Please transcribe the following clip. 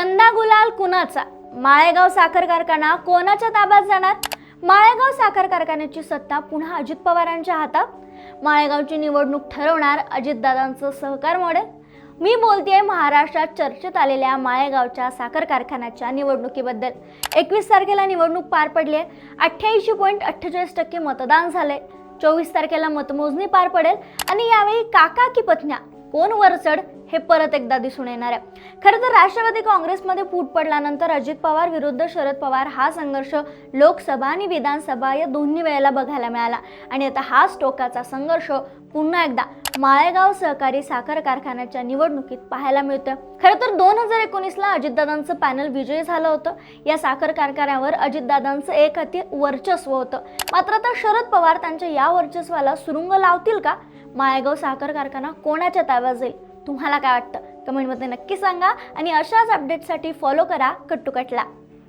यंदा गुलाल कुणाचा? माळेगाव साखर कारखाना कोणाच्या ताब्यात जाणार? माळेगाव साखर कारखान्याची सत्ता पुन्हा अजित पवारांच्या हातात? माळेगावची निवडणूक ठरवणार अजितदादांचं सहकार मॉडेल? मी बोलतेय महाराष्ट्रात चर्चेत आलेल्या माळेगावच्या साखर कारखान्याच्या निवडणुकीबद्दल. एकवीस तारखेला निवडणूक पार पडली आहे अठ्ठ्याऐंशी पॉईंट अठ्ठेचाळीस टक्के मतदान झाले चोवीस तारखेला मतमोजणी पार पडेल. आणि यावेळी काका की पत्न्या? कोण वरचढ हे परत एकदा दिसून येणार आहे. खरं तर राष्ट्रवादी काँग्रेसमध्ये फूट पडल्यानंतर अजित पवार विरुद्ध शरद पवार हा संघर्ष लोकसभा आणि विधानसभा या दोन्ही वेळेला बघायला मिळाला. आणि आता हाच टोकाचा संघर्ष पुन्हा एकदा माळेगाव सहकारी साखर कारखान्याच्या निवडणुकीत पाहायला मिळतं खरं तर दोन हजार एकोणीसला अजितदादांचं पॅनल विजयी झालं होतं. या साखर कारखान्यावर अजितदादांचं एक हाती वर्चस्व होतं. मात्र आता शरद पवार त्यांच्या या वर्चस्वाला सुरुंग लावतील का? माळेगाव साखर कारखाना कोणाच्या ताब्यात जाईल? तुम्हाला काय वाटतं? कमेंटमध्ये नक्की सांगा आणि अशाच अपडेटसाठी फॉलो करा कट्टू कटला